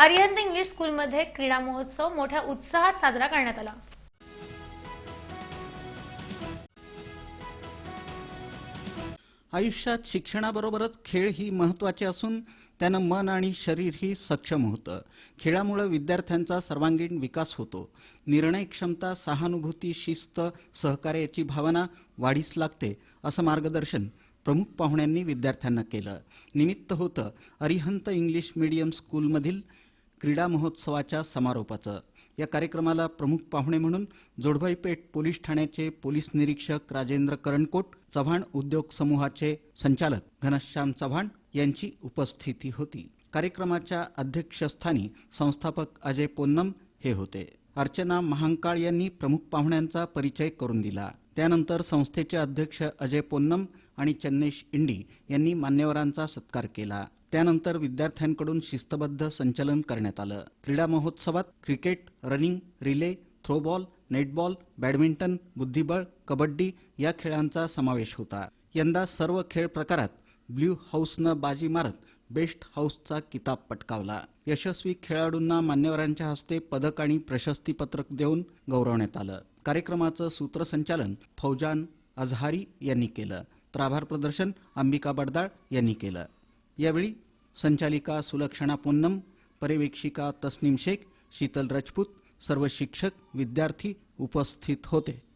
Arihant English स्कूलमध्ये क्रीडा महोत्सव मोठ्या उत्साहात साजरा करण्यात आला. आयुष्यात शिक्षणाबरोबरच खेळ ही महत्त्वाचे असून त्यानं मन आणि शरीरही सक्षम होतं. खेळामुळं विद्यार्थ्यांचा सर्वांगीण विकास होतो. निर्णय क्षमता सहानुभूती शिस्त सहकार्याची भावना वाढीस लागते असं मार्गदर्शन प्रमुख पाहुण्यांनी विद्यार्थ्यांना केलं. निमित्त होतं अरिहंत इंग्लिश मीडियम स्कूलमधील क्रीडा महोत्सवाच्या समारोपाचं. या कार्यक्रमाला प्रमुख पाहुणे म्हणून जोडभाईपेठ पोलीस ठाण्याचे पोलीस निरीक्षक राजेंद्र करणकोट चव्हाण उद्योग समूहाचे संचालक घनश्याम चव्हाण यांची उपस्थिती होती. कार्यक्रमाच्या अध्यक्षस्थानी संस्थापक अजय पोन्नम हे होते. अर्चना महांकाळ यांनी प्रमुख पाहुण्यांचा परिचय करून दिला. त्यानंतर संस्थेचे अध्यक्ष अजय पोन्नम आणि चन्नेश इंडी यांनी मान्यवरांचा सत्कार केला. त्यानंतर विद्यार्थ्यांकडून शिस्तबद्ध संचलन करण्यात आलं. क्रीडा महोत्सवात cricket running relay throwball netball badminton बुद्धिबळ कबड्डी या खेळांचा समावेश होता. यंदा सर्व खेळ प्रकारात ब्ल्यू हाऊसनं बाजी मारत बेस्ट हाऊसचा किताब पटकावला. यशस्वी खेळाडूंना मान्यवरांच्या हस्ते पदक आणि प्रशस्तीपत्रक देऊन गौरवण्यात आलं. कार्यक्रमाचं सूत्रसंचालन फौजान अझहारी यांनी केलं. तर आभार प्रदर्शन अंबिका बडदाळ यांनी केलं. यावेळी संचालिका सुलक्षणा पोन्नम पर्यवेक्षिका तस्नीम शेख शीतल राजपूत सर्व शिक्षक विद्यार्थी उपस्थित होते.